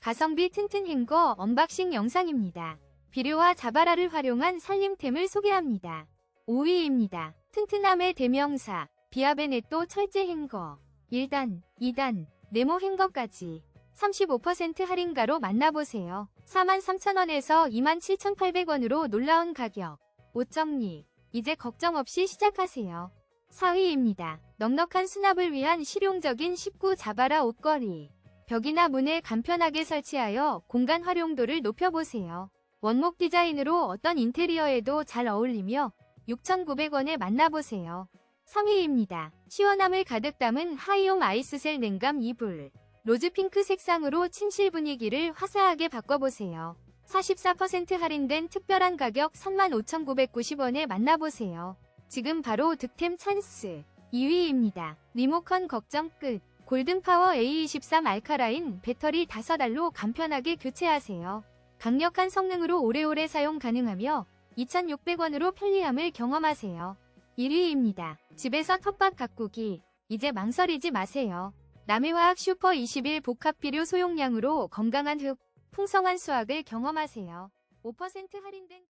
가성비 튼튼 행거 언박싱 영상입니다. 비료와 자바라를 활용한 살림템을 소개합니다. 5위입니다. 튼튼함의 대명사 비아베네또 철제 행거 1단, 2단, 네모 행거까지 35% 할인가로 만나보세요. 43,000원에서 27,800원으로 놀라운 가격. 옷 정리. 이제 걱정 없이 시작하세요. 4위입니다. 넉넉한 수납을 위한 실용적인 19 자바라 옷걸이. 벽이나 문에 간편하게 설치하여 공간 활용도를 높여보세요. 원목 디자인으로 어떤 인테리어에도 잘 어울리며 6,900원에 만나보세요. 3위입니다. 시원함을 가득 담은 하이용 아이스셀 냉감 이불. 로즈핑크 색상으로 침실 분위기를 화사하게 바꿔보세요. 44% 할인된 특별한 가격 35,990원에 만나보세요. 지금 바로 득템 찬스. 2위입니다. 리모컨 걱정 끝. 골든파워 A23 알카라인 배터리 5알로 간편하게 교체하세요. 강력한 성능으로 오래오래 사용 가능하며 2,600원으로 편리함을 경험하세요. 1위입니다. 집에서 텃밭 가꾸기. 이제 망설이지 마세요. 남해화학 슈퍼 21 복합비료 소용량으로 건강한 흙, 풍성한 수확을 경험하세요. 5% 할인된